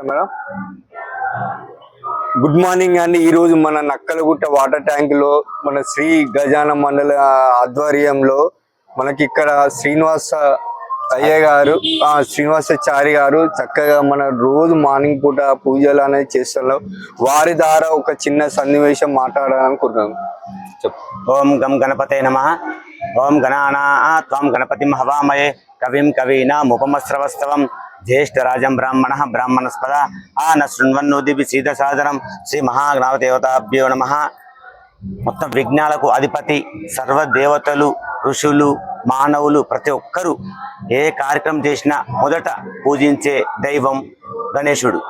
నమస్కారం madam. Good morning అండి. ఈ రోజు మన నక్కలగుట్ట వాటర్ ట్యాంక్లో మన శ్రీ గజాన మండల ఆధ్వర్యంలో మనకి ఇక్కడ శ్రీనివాస అయ్య గారు ఆ శ్రీనివాసాచారి గారు చక్కగా మన రోజు మార్నింగ్ పూట పూజలు అనేది చేస్తున్నారు వారి ద్వారా ఒక చిన్న సన్నివేశం మాట్లాడాలనుకుంటున్నాను ఓం గం గణపతే నమ. ఓం గణానా త్వం గణపతిం హవామయే కవిం కవీనాముపమస్రవస్తవం జ్యేష్ఠరాజం బ్రాహ్మణ బ్రాహ్మణస్పద ఆ న సీత సాధనం శ్రీ మహాగ్నావదేవతాభ్యో నమ మొత్తం విఘ్నాలకు అధిపతి సర్వదేవతలు ఋషులు మానవులు ప్రతి ఒక్కరూ ఏ కార్యక్రమం చేసినా మొదట పూజించే దైవం గణేశుడు.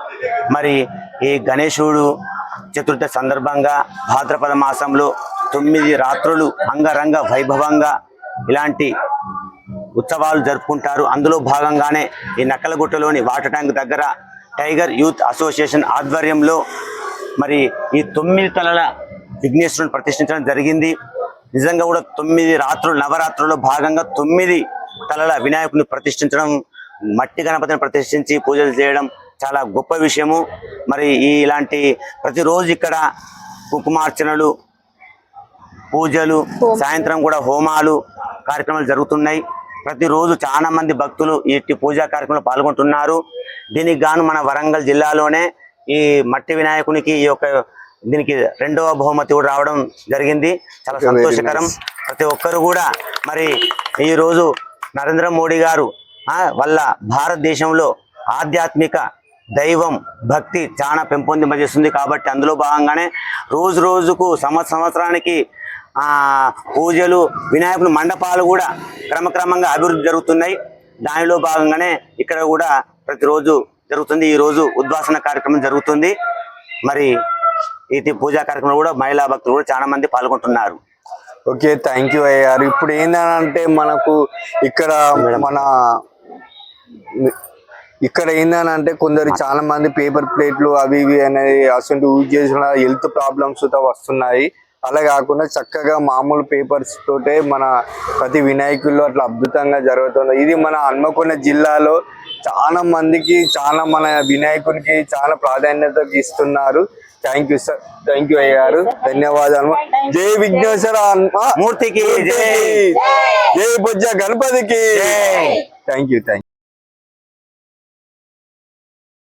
మరి ఈ గణేశుడు చతుర్థ సందర్భంగా భాద్రపద మాసంలో తొమ్మిది రాత్రులు అంగరంగ వైభవంగా ఇలాంటి ఉత్సవాలు జరుపుకుంటారు. అందులో భాగంగానే ఈ నక్కలగుట్టలోని వాటర్ ట్యాంక్ దగ్గర టైగర్ యూత్ అసోసియేషన్ ఆధ్వర్యంలో మరి ఈ తొమ్మిది తలల విఘ్నేశ్వరుని ప్రతిష్ఠించడం జరిగింది. నిజంగా కూడా తొమ్మిది రాత్రులు నవరాత్రుల్లో భాగంగా తొమ్మిది తలల వినాయకుని ప్రతిష్ఠించడం మట్టి గణపతిని ప్రతిష్ఠించి పూజలు చేయడం చాలా గొప్ప విషయము. మరి ఈ ఇలాంటి ప్రతిరోజు ఇక్కడ కుంకుమార్చనలు పూజలు సాయంత్రం కూడా హోమాలు కార్యక్రమాలు జరుగుతున్నాయి. ప్రతిరోజు చాలా మంది భక్తులు ఈ పూజా కార్యక్రమంలో పాల్గొంటున్నారు. దీనికి గాను మన వరంగల్ జిల్లాలోనే ఈ మట్టి వినాయకునికి ఈ యొక్క దీనికి రెండవ బహుమతి కూడా రావడం జరిగింది. చాలా సంతోషకరం. ప్రతి ఒక్కరు కూడా మరి ఈ రోజు నరేంద్ర మోడీ గారు వల్ల భారతదేశంలో ఆధ్యాత్మిక దైవం భక్తి చాలా పెంపొందింపజేస్తుంది కాబట్టి అందులో భాగంగానే రోజు రోజుకు సంవత్సర సంవత్సరానికి పూజలు వినాయకుని మండపాలు కూడా క్రమక్రమంగా అభివృద్ధి జరుగుతున్నాయి. దానిలో భాగంగానే ఇక్కడ కూడా ప్రతిరోజు జరుగుతుంది. ఈ రోజు ఉద్వాసన కార్యక్రమం జరుగుతుంది. మరి ఇది పూజా కార్యక్రమం కూడా మహిళా భక్తులు కూడా చాలా మంది పాల్గొంటున్నారు. ఓకే థ్యాంక్ యూ అయ్య గారు ఇప్పుడు ఏంటంటే మనకు ఇక్కడ మన ఇక్కడ ఏంటంటే కొందరు చాలా మంది పేపర్ ప్లేట్లు అవి ఇవి అనేది అసలు యూజ్ చేసిన హెల్త్ ప్రాబ్లమ్స్తో వస్తున్నాయి. అలా కాకుండా చక్కగా మామూలు పేపర్స్ తోటే మన ప్రతి వినాయకుల్లో అట్లా అద్భుతంగా జరుగుతుంది. ఇది మన హన్మకొండ జిల్లాలో చాలా మందికి చాలా మన వినాయకునికి చాలా ప్రాధాన్యత ఇస్తున్నారు. Thank you sir thank you అయ్య గారు. ధన్యవాదాలు. జై విఘ్నేశ్వర మూర్తికి జై. జై బుజ్జ గణపతికి. Thank you thank you